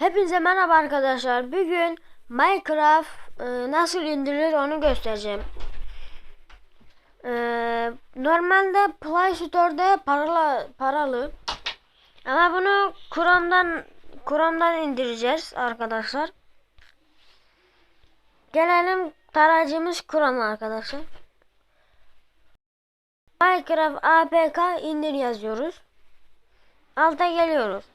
Hepinize merhaba arkadaşlar. Bugün Minecraft e, nasıl indirilir onu göstereceğim. E, normalde Play Store'da paralı, paralı. Ama bunu Chrome'dan Chrome'dan indireceğiz arkadaşlar. Gelelim tarayıcımız Chrome arkadaşlar. Minecraft APK indir yazıyoruz. Alta geliyoruz.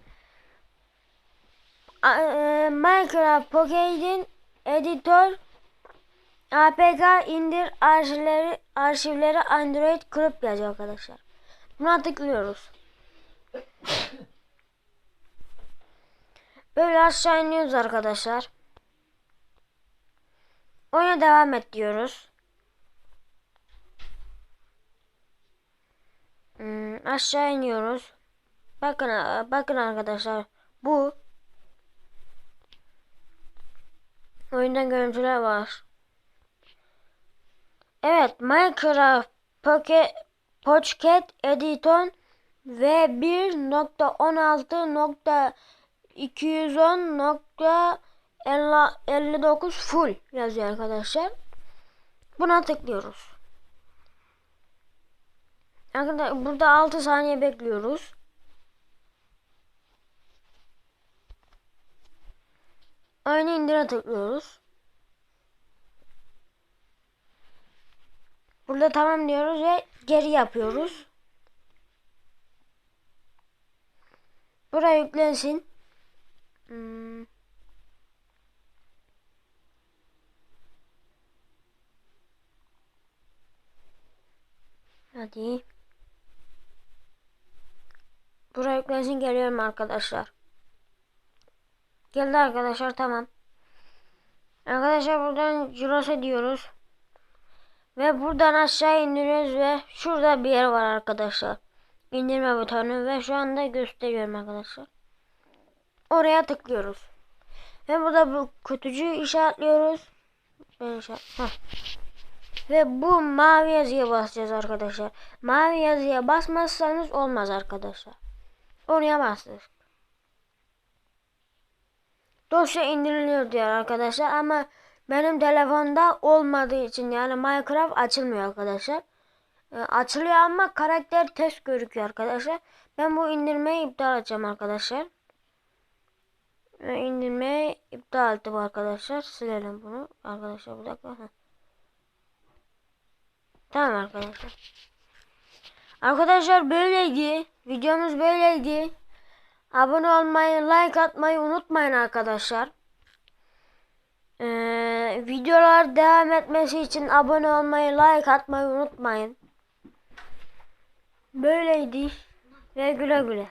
E, Minecraft Pocket'in editör APK indir arşivleri arşivleri Android Club yazıyor arkadaşlar. Buna tıklıyoruz. Böyle aşağı iniyoruz arkadaşlar. Oyuna devam et diyoruz. Hmm, aşağı iniyoruz. Bakın bakın arkadaşlar. Bu Oyundan görüntüler var. Evet, Minecraft Pocket Pocket Edition ve 1.16.210.59 full yazıyor arkadaşlar. Buna tıklıyoruz. Arkadaşlar burada 6 saniye bekliyoruz. Aynı indire tıklıyoruz. Burada tamam diyoruz ve geri yapıyoruz. Buraya yüklensin. Hmm. Hadi. Buraya yüklensin geliyorum arkadaşlar. Geldi arkadaşlar tamam. Arkadaşlar buradan Juros'a diyoruz. Ve buradan aşağı indiriyoruz ve şurada bir yer var arkadaşlar. İndirme butonu ve şu anda gösteriyorum arkadaşlar. Oraya tıklıyoruz. Ve burada bu kutucuğu işaretliyoruz. Ben. Ve bu mavi yazıya basacağız arkadaşlar. Mavi yazıya basmazsanız olmaz arkadaşlar. Oraya bastık. Dosya indiriliyor diyor arkadaşlar ama benim telefonda olmadığı için yani Minecraft açılmıyor arkadaşlar. E, açılıyor ama karakter test gözüküyor arkadaşlar. Ben bu indirmeyi iptal edeceğim arkadaşlar. E, indirmeyi iptal ettim arkadaşlar. Silelim bunu. Arkadaşlar bir dakika. Tamam arkadaşlar. Arkadaşlar böyleydi. Videomuz böyleydi. Abone olmayı, like atmayı unutmayın arkadaşlar. Ee, videolar devam etmesi için abone olmayı, like atmayı unutmayın. Böyleydi ve güle güle.